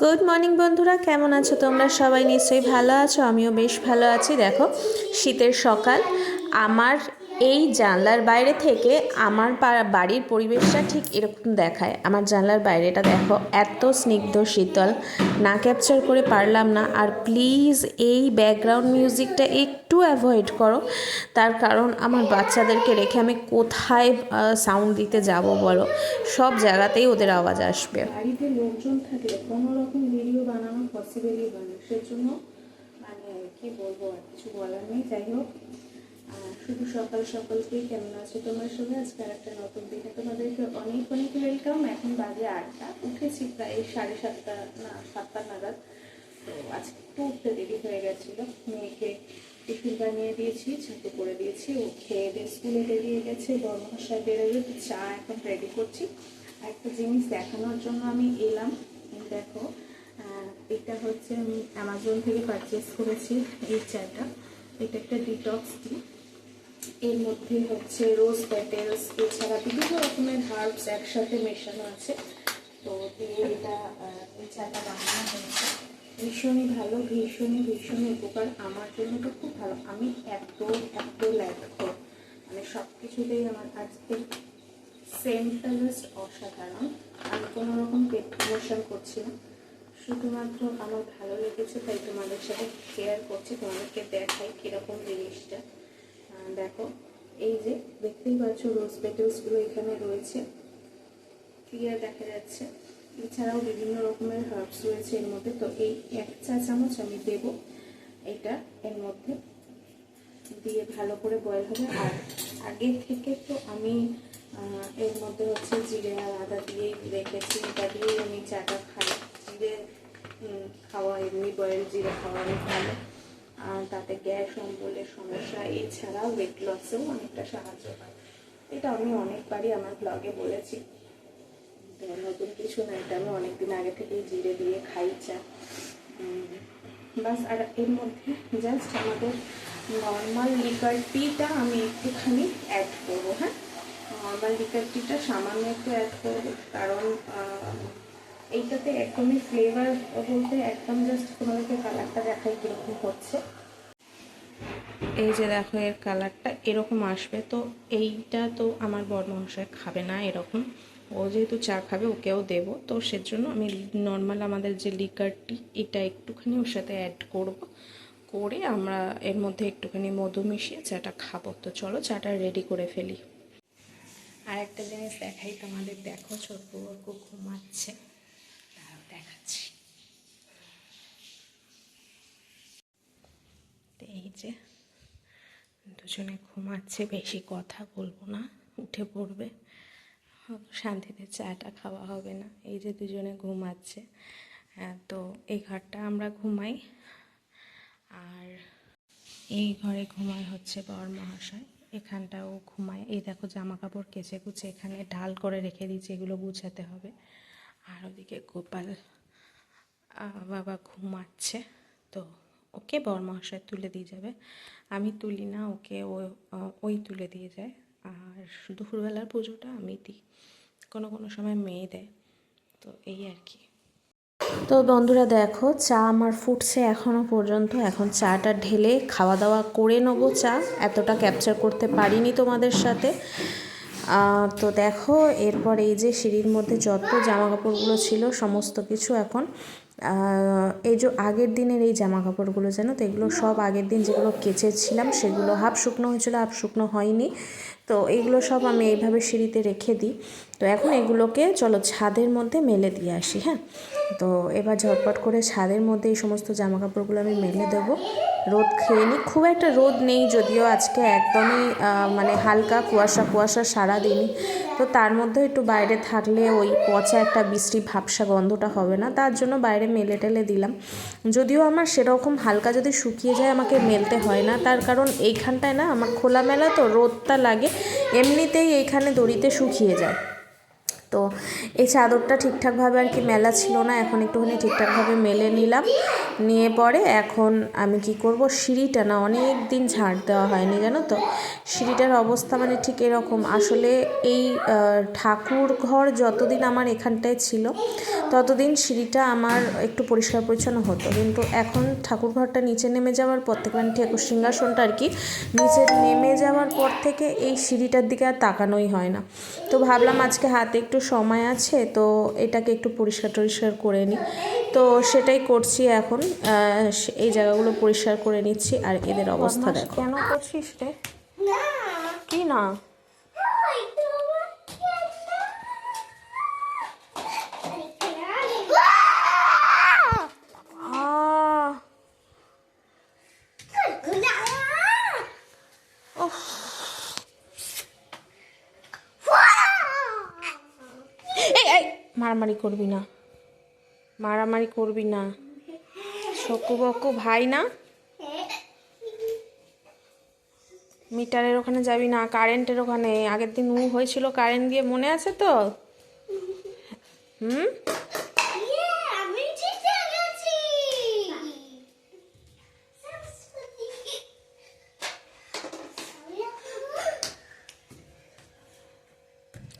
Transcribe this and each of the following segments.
Good morning বন্ধুরা। কেমন আছো তোমরা? সবাই নিশ্চয়ই ভালো আছো। আমিও বেশ ভালো আছি। দেখো, শীতের সকাল। আমার এই জানলার বাইরে থেকে আমার বাড়ির পরিবেশটা ঠিক এরকম দেখায়। আমার জানলার বাইরেটা দেখো, এত স্নিগ্ধ শীতল। না ক্যাপচার করে পারলাম না। আর প্লিজ এই ব্যাকগ্রাউন্ড মিউজিকটা একটু অ্যাভয়েড করো। তার কারণ আমার বাচ্চাদেরকে রেখে আমি কোথায় সাউন্ড দিতে যাব বলো? সব জায়গাতেই ওদের আওয়াজ আসবে। লোকজন কোনো রকম ভিডিও বানানো পসিবলই হয় সেজন্য মানে কি বলব আর কিছু বলার নেই। যাই হোক শুধু সকাল সকালকেই কেমন আছে তোমার সঙ্গে আজকে আর একটা নতুন দিনে তোমাদেরকে অনেক অনেক ওয়েলকাম এখন বাজে আটটা, উঠেছি প্রায় সাড়ে সাতটা, না, সাতটা নাগাদ। তো আজকে একটু উঠতে দেরি হয়ে গেছিল। মেয়েকে টিফিন বানিয়ে দিয়েছি ছাতু করে দিয়েছি। ও খেয়ে দিয়ে স্কুলে বেরিয়ে গেছে। বর্মশায় বেরোবে তো চা এখন রেডি করছি। একটা জিনিস দেখানোর জন্য আমি এলাম। দেখো এটা হচ্ছে আমি অ্যামাজন থেকে পারচেস করেছি এই চাটা। এটা একটা ডিটক্স টি এর মধ্যে হচ্ছে রোজ পেটেলস, এছাড়া বিভিন্ন রকমের হার্বস একসাথে মেশানো আছে। তো দিয়ে এটা এই চাটা বানানো হয়েছে। ভীষণই ভালো, ভীষণই ভীষণই উপকার। আমার জন্য তো খুব ভালো। আমি এত এত ল্যাকো মানে সব কিছুতেই আমার আজকে সেন্টটা জাস্ট অসাধারণ। আমি কোনো রকম পেট প্রমোশন করছি না। শুধুমাত্র আমার ভালো লেগেছে, তাই তোমাদের সাথে শেয়ার করছি। তোমাদেরকে দেখাই কীরকম জিনিসটা। দেখো, এই যে দেখতেই পাচ্ছ রোজ পেটেলসগুলো এখানে রয়েছে। ক্লিয়ার দেখা যাচ্ছে। এছাড়াও বিভিন্ন রকমের হার্বস রয়েছে এর মধ্যে। তো এই এক চা চামচ আমি দেব। এটা এর মধ্যে দিয়ে ভালো করে বয়েল হবে। আর আগে থেকে তো আমি এর মধ্যে হচ্ছে জিরে আর আদা দিয়ে রেখেছি। এটা দিয়েই আমি চাটা খাই। জিরে খাওয়া এমনি বয়েল জিরে খাওয়া অনেক ভালো। তাতে গ্যাস, অম্বলের সমস্যা, এছাড়াও ওয়েট লসেও অনেকটা সাহায্য হয় এটা আমি অনেকবারই আমার ব্লগে বলেছি। তো নতুন কিছু না, এটা আমি অনেকদিন আগে থেকেই জিরে দিয়ে খাই চা। বাস, আর এর মধ্যে জাস্ট আমাদের নর্মাল লিকার টিটা আমি একটুখানি অ্যাড করব হ্যাঁ? নর্মাল লিকার টিটা সামান্য একটু অ্যাড করব, কারণ এইটাতে একদমই ফ্লেভার বলতে একদম জাস্ট তোমাদেরকে কালারটা দেখাই কীরকম হচ্ছে। এই যে দেখো, এর কালারটা এরকম আসবে। তো এইটা তো আমার বড় মহাশয় খাবে না এরকম। ও যেহেতু চা খাবে, ওকেও দেবো। তো সেজন্য আমি নর্মাল আমাদের যে লিকারটি এটা একটুখানি ওর সাথে অ্যাড করব। করে আমরা এর মধ্যে একটুখানি মধু মিশিয়ে চাটা খাব। তো চলো, চাটা রেডি করে ফেলি। আর একটা জিনিস দেখাই তোমাদের। দেখো, ছোট ঘুমাচ্ছে তাও দেখাচ্ছি তো এই যে দুজনে ঘুমাচ্ছে, বেশি কথা বলব না, উঠে পড়বে। শান্তিতে চাটা খাওয়া হবে না, এই যে দুজনে ঘুমাচ্ছে। তো এই ঘরটা আমরা ঘুমাই। আর এই ঘরে ঘুমায় হচ্ছে বর মহাশয়, এখানটাও ঘুমায়। এই দেখো জামা কাপড় কেচে কুচে এখানে ঢাল করে রেখে দিয়েছি, এগুলো গুছাতে হবে। আর ওদিকে গোপাল বাবা ঘুমাচ্ছে। তো ওকে বরমহাশয় তুলে দিয়ে যাবে। আমি তুলি না, ওকে ওই তুলে দিয়ে যায়। আর দুপুরবেলার পুজোটা আমি দিই। কোনো কোনো সময় মেয়ে দেয়। তো এই আর কি। তো বন্ধুরা দেখো, চা আমার ফুটছে এখনও পর্যন্ত। এখন চাটা ঢেলে খাওয়া দাওয়া করে নেব চা। এতটা ক্যাপচার করতে পারিনি তোমাদের সাথে। তো দেখো, এরপর এই যে সিঁড়ির মধ্যে যত জামা কাপড়গুলো ছিল, সমস্ত কিছু এখন এই যে আগের দিনের এই জামা কাপড়গুলো যেন তো এগুলো সব আগের দিন যেগুলো কেচেছিলাম সেগুলো হাফ শুকনো হয়েছিল, হাফ শুকনো হয়নি। তো এগুলো সব আমি এইভাবে সিঁড়িতে রেখে দিই। তো এখন এগুলোকে চলো ছাদের মধ্যে মেলে দিয়ে আসি হ্যাঁ? তো এবার ঝটপট করে ছাদের মধ্যে এই সমস্ত জামা কাপড়গুলো আমি মেলে দেবো। রোদ খেয়ে নিই খুব একটা রোদ নেই যদিও আজকে একদমই মানে হালকা কুয়াশা কুয়াশা সারা সারাদিনই। তো তার মধ্যে একটু বাইরে থাকলে ওই পচা একটা বৃষ্টি ভাবসা গন্ধটা হবে না। তার জন্য বাইরে মেলে টেলে দিলাম। যদিও আমার সেরকম হালকা যদি শুকিয়ে যায় আমাকে মেলতে হয় না। তার কারণ এইখানটায় না, আমার খোলামেলা তো রোদটা লাগে, এমনিতেই এইখানে দড়িতে শুকিয়ে যায়। তো এই চাদরটা ঠিকঠাকভাবে আর কি মেলা ছিল না, এখন একটুখানি ঠিকঠাকভাবে মেলে নিলাম। নিয়ে পরে এখন আমি কি করব, সিঁড়িটা না অনেক দিন ঝাড় দেওয়া হয়নি জানো তো? সিঁড়িটার অবস্থা মানে ঠিক এরকম। আসলে এই ঠাকুর ঘর যতদিন আমার এখানটায় ছিল, ততদিন সিঁড়িটা আমার একটু পরিষ্কার পরিচ্ছন্ন হতো। কিন্তু এখন ঠাকুর ঘরটা নিচে নেমে যাওয়ার পর থেকে মানে ঠাকুর সিংহাসনটা আর কি নিচে নেমে যাওয়ার পর থেকে এই সিঁড়িটার দিকে আর তাকানোই হয় না। তো ভাবলাম আজকে হাতে একটু সময় আছে তো এটাকে একটু পরিষ্কার টরিষ্কার করে নিই। তো সেটাই করছি এখন। এই জায়গাগুলো পরিষ্কার করে নিচ্ছি আর এদের অবস্থা দেখো। কেন করছিস রে? কি না? মারামারি করবি না। মারামারি করবি না। শকু বকু ভাই না? মিটারের ওখানে যাবি না, কারেন্টের ওখানে। আগের দিন উ হয়েছিল, কারেন্ট দিয়ে মনে আছে তো? হুম?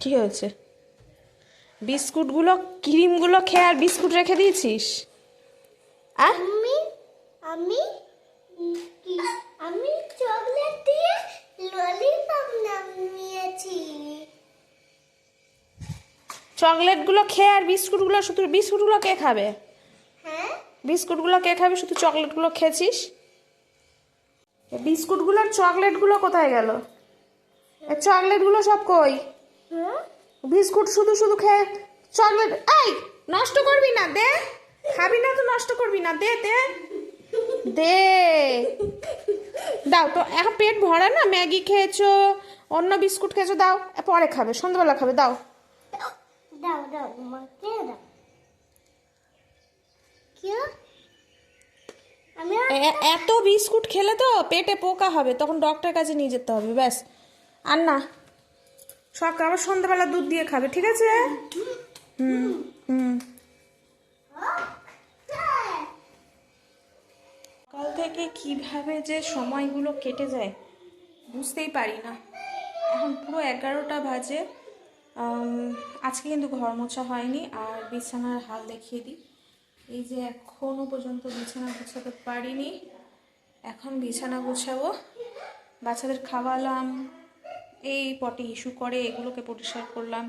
কি হয়েছে? বিস্কুটগুলো ক্রিমগুলো খেয়ে আর বিস্কুট রেখে দিয়েছিস? আমি আমি আমি চকলেট দিয়ে ললিপপ নাম নিয়েছি। চকলেটগুলো খেয়ে আর বিস্কুটগুলো শুধু বিস্কুটগুলো কে খাবে? হ্যাঁ? বিস্কুটগুলো কে খাবে? শুধু চকলেটগুলো খেয়েছিস? এ বিস্কুটগুলো আর চকলেটগুলো কোথায় গেল? চকলেটগুলো সব কই? হুম বিস্কুট শুধু শুধু খেয়ে চকলেট এই নষ্ট করবি না দে। খাবি না তো নষ্ট করবি না দে দে। দে। দাও তো এখন পেট ভরা না ম্যাগি খেয়েছো অন্য বিস্কুট খেয়েছো দাও পরে খাবে সন্ধ্যাবেলা খাবে দাও। দাও দাও দাও। এত বিস্কুট খেলে তো পেটে পোকা হবে তখন ডক্টরের কাছে নিয়ে যেতে হবে ব্যাস। আর না। সকাল, আবার সন্ধ্যাবেলা দুধ দিয়ে খাবে, ঠিক আছে? হুম হুম। সকাল থেকে কীভাবে যে সময়গুলো কেটে যায়, বুঝতেই পারি না। এখন পুরো এগারোটা বাজে। আজকে কিন্তু ঘর মোছা হয়নি, আর বিছানার হাল দেখিয়ে দিই। এই যে এখনও পর্যন্ত বিছানা গুছাতে পারিনি। এখন বিছানা গুছাবো। বাচ্চাদের খাওয়ালাম এই পটে ইস্যু করে, এগুলোকে পরিষ্কার করলাম।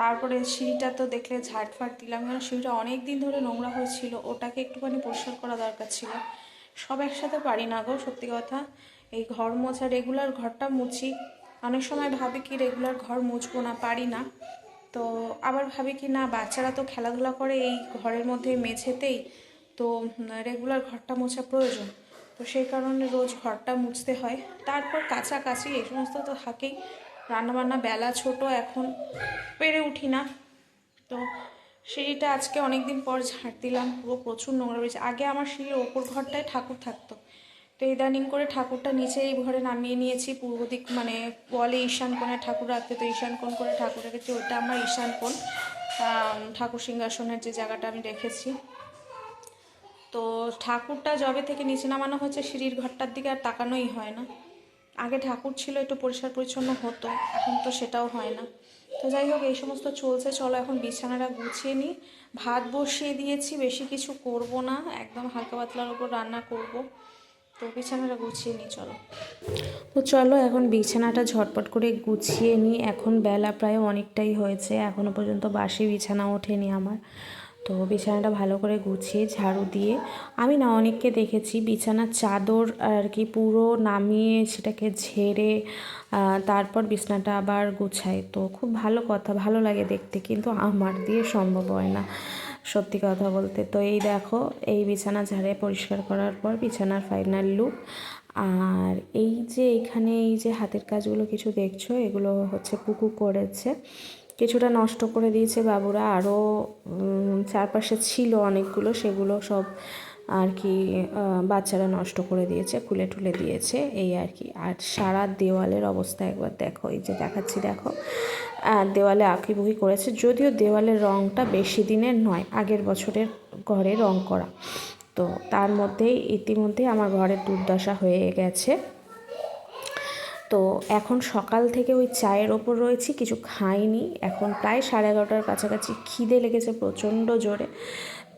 তারপরে সিঁড়িটা তো দেখলে ঝাড়ফাট দিলাম, কারণ সিঁড়িটা অনেক দিন ধরে নোংরা হয়েছিল, ওটাকে একটুখানি পরিষ্কার করা দরকার ছিল। সব একসাথে পারি না গো, সত্যি কথা। এই ঘর মোছা রেগুলার ঘরটা মুছি। অনেক সময় ভাবি কি রেগুলার ঘর মুছবো না, পারি না। তো আবার ভাবি কি, না, বাচ্চারা তো খেলাধুলা করে এই ঘরের মধ্যে মেঝেতেই, তো রেগুলার ঘরটা মোছা প্রয়োজন। তো সেই কারণে রোজ ঘরটা মুছতে হয়। তারপর কাছাকাছি এই সমস্ত তো থাকেই। রান্নাবান্না বেলা ছোট, এখন পেরে উঠি না। তো সিঁড়িটা আজকে অনেক দিন পর ঝাঁট দিলাম, পুরো প্রচুর নোংরা রয়েছে। আগে আমার সিঁড়ির ওপর ঘরটায় ঠাকুর থাকতো। তো ইদানিং করে ঠাকুরটা নিচে এই ঘরে নামিয়ে নিয়েছি। পূর্ব দিক মানে বলে ঈশান কোণে ঠাকুর রাখতে, তো ঈশান কোণ করে ঠাকুর রেখেছি ওটা আমার ঈশান কোণ। ঠাকুর সিংহাসনের যে জায়গাটা আমি রেখেছি। তো ঠাকুরটা জবে থেকে নিচে নামানো হয়েছে, সিঁড়ির ঘরটার দিকে আর তাকানোই হয় না। আগে ঠাকুর ছিল, একটু পরিষ্কার পরিচ্ছন্ন হতো, এখন তো সেটাও হয় না। তো যাই হোক, এই সমস্ত চলছে, চলো এখন বিছানাটা গুছিয়ে নিই। ভাত বসিয়ে দিয়েছি, বেশি কিছু করব না, একদম হালকা পাতলার উপর রান্না করব। তো বিছানাটা গুছিয়ে নিই, চলো। তো চলো এখন বিছানাটা ঝটপট করে গুছিয়ে নিই। এখন বেলা প্রায় অনেকটাই হয়েছে এখনও পর্যন্ত বাসি বিছানা ওঠেনি আমার। তো বিছানাটা ভালো করে গুছিয়ে ঝাড়ু দিয়ে আমি না অনেককে দেখেছি বিছানার চাদর আর কি পুরো নামিয়ে সেটাকে ঝেড়ে তারপর বিছানাটা আবার গুছায়। তো খুব ভালো কথা, ভালো লাগে দেখতে কিন্তু আমার দিয়ে সম্ভব হয় না সত্যি কথা বলতে। তো এই দেখো, এই বিছানা ঝাড়ে পরিষ্কার করার পর বিছানার ফাইনাল লুক আর এই যে এখানে এই যে হাতের কাজগুলো কিছু দেখছ, এগুলো হচ্ছে পুকু করেছে। কিছুটা নষ্ট করে দিয়েছে বাবুরা। আরও চারপাশে ছিল অনেকগুলো, সেগুলো সব আর কি বাচ্চারা নষ্ট করে দিয়েছে, খুলে টুলে দিয়েছে, এই আর কি। আর সারা দেওয়ালের অবস্থা একবার দেখো, এই যে দেখাচ্ছি দেখো। দেওয়ালে আঁকিবুকি করেছে, যদিও দেওয়ালের রঙটা বেশি দিনের নয়, আগের বছরের ঘরে রং করা। তো তার মধ্যেই, ইতিমধ্যেই আমার ঘরের দুর্দশা হয়ে গেছে। তো এখন সকাল থেকে ওই চায়ের ওপর রয়েছি, কিছু খাইনি। এখন প্রায় সাড়ে এগারোটার কাছাকাছি খিদে লেগেছে প্রচণ্ড জোরে।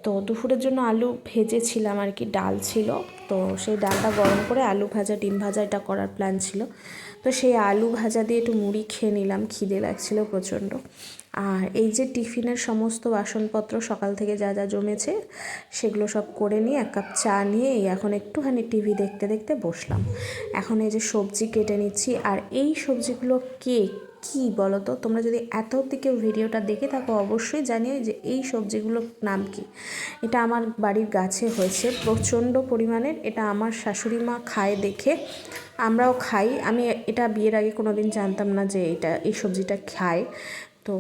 তো দুপুরের জন্য আলু ভেজেছিলাম আর কি, ডাল ছিল। তো সেই ডালটা গরম করে আলু ভাজা, ডিম ভাজা এটা করার প্ল্যান ছিল। তো সেই আলু ভাজা দিয়ে একটু মুড়ি খেয়ে নিলাম, খিদে লাগছিল প্রচণ্ড। আর এই যে টিফিনের সমস্ত বাসনপত্র, সকাল থেকে যা যা জমেছে, সেগুলো সব করে নিয়ে এক কাপ চা নিয়ে এখন একটুখানি টিভি দেখতে দেখতে বসলাম। এখন এই যে সবজি কেটে নিচ্ছি, আর এই সবজিগুলো কে কি বলো তো তোমরা যদি এত কেউ ভিডিওটা দেখে থাকো, অবশ্যই জানিও যে এই সবজিগুলোর নাম কি। এটা আমার বাড়ির গাছে হয়েছে, প্রচণ্ড পরিমাণের। এটা আমার শাশুড়ি মা খায় দেখে, আমরাও খাই। আমি এটা বিয়ের আগে কোনো দিন জানতাম না যে এটা, এই সবজিটা খায়। তো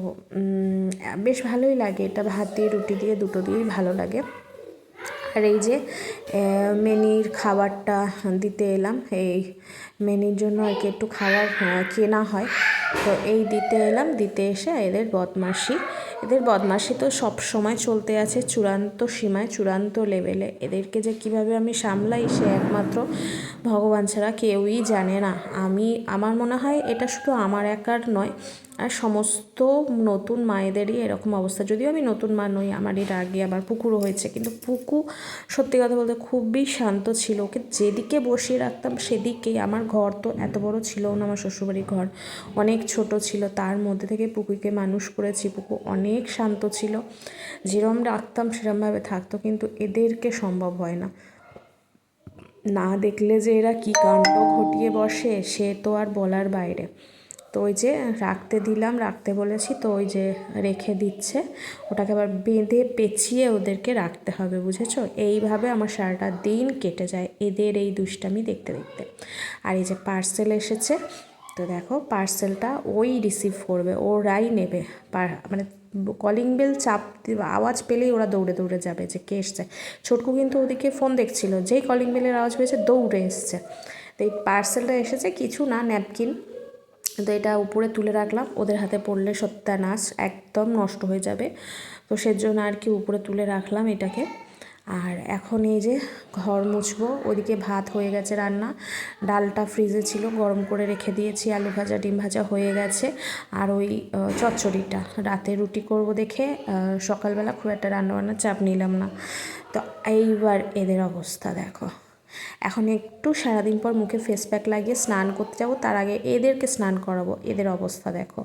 বেশ ভালোই লাগে। এটা ভাত দিয়ে, রুটি দিয়ে, দুটো দিয়েই ভালো লাগে। আর এই যে মেনির খাবারটা দিতে এলাম। এই মেনির জন্য আর কি একটু খাবার কেনা হয়। তো এই দিতে এলাম, দিতে এসে এদের বদমাসি এদের বদমাসি তো সব সময় চলতে আছে, চূড়ান্ত সীমায়, চূড়ান্ত লেভেলে। এদেরকে যে কীভাবে আমি সামলাই সে একমাত্র ভগবান ছাড়া কেউই জানে না। আমি, আমার মনে হয় এটা শুধু আমার একার নয় আর সমস্ত নতুন মায়েদেরই এরকম অবস্থা। যদিও আমি নতুন মা নই, আমার এর আগে আবার পুকুরও হয়েছে, কিন্তু পুকু সত্যি কথা বলতে খুবই শান্ত ছিল। ওকে যেদিকে বসিয়ে রাখতাম সেদিকেই। আমার ঘর তো এত বড় ছিল না, আমার শ্বশুরবাড়ির ঘর। অনেক ছোট ছিল, তার মধ্যে থেকে পুকুকে মানুষ করেছি। পুকু অনেক শান্ত ছিল। যেরম রাখতাম সেরমভাবে থাকতো, কিন্তু এদেরকে সম্ভব হয় না। না দেখলে যে এরা কী কাণ্ড ঘটিয়ে বসে, সে তো আর বলার বাইরে। তো ওই যে রাখতে দিলাম, রাখতে বলেছি, তো ওই যে রেখে দিচ্ছে। ওটাকে আবার বেঁধে পেঁচিয়ে ওদেরকে রাখতে হবে, বুঝেছ? এইভাবে আমার সারাটা দিন কেটে যায় এদের এই দুষ্টামি দেখতে দেখতে। আর এই যে পার্সেল এসেছে, তো দেখো পার্সেলটা ওই রিসিভ করবে, ওরাই নেবে। মানে কলিং বেল চাপ, আওয়াজ পেলেই ওরা দৌড়ে দৌড়ে যাবে যে কে এসছে। ছোটকু কিন্তু ওদিকে ফোন দেখছিল, যেই কলিং বেলের আওয়াজ পেয়েছে দৌড়ে এসছে। তো এই পার্সেলটা এসেছে, কিছু না ন্যাপকিন তো এটা উপরে তুলে রাখলাম। ওদের হাতে পড়লে সত্যানাশ একদম নষ্ট হয়ে যাবে। তো সেজন্য আর কি উপরে তুলে রাখলাম এটাকে। আর এখন এই যে ঘর মুছবো, ওদিকে ভাত হয়ে গেছে রান্না। ডালটা ফ্রিজে ছিল, গরম করে রেখে দিয়েছি। আলু ভাজা, ডিম ভাজা হয়ে গেছে। আর ওই চচ্চড়িটা। রাতে রুটি করব দেখে সকালবেলা খুব একটা রান্নাবান্নার চাপ নিলাম না। তো এইবার এদের অবস্থা দেখো। এখন একটু সারাদিন পর মুখে ফেস প্যাক লাগিয়ে স্নান করতে যাব, তার আগে এদেরকে স্নান করাবো, এদের অবস্থা দেখো।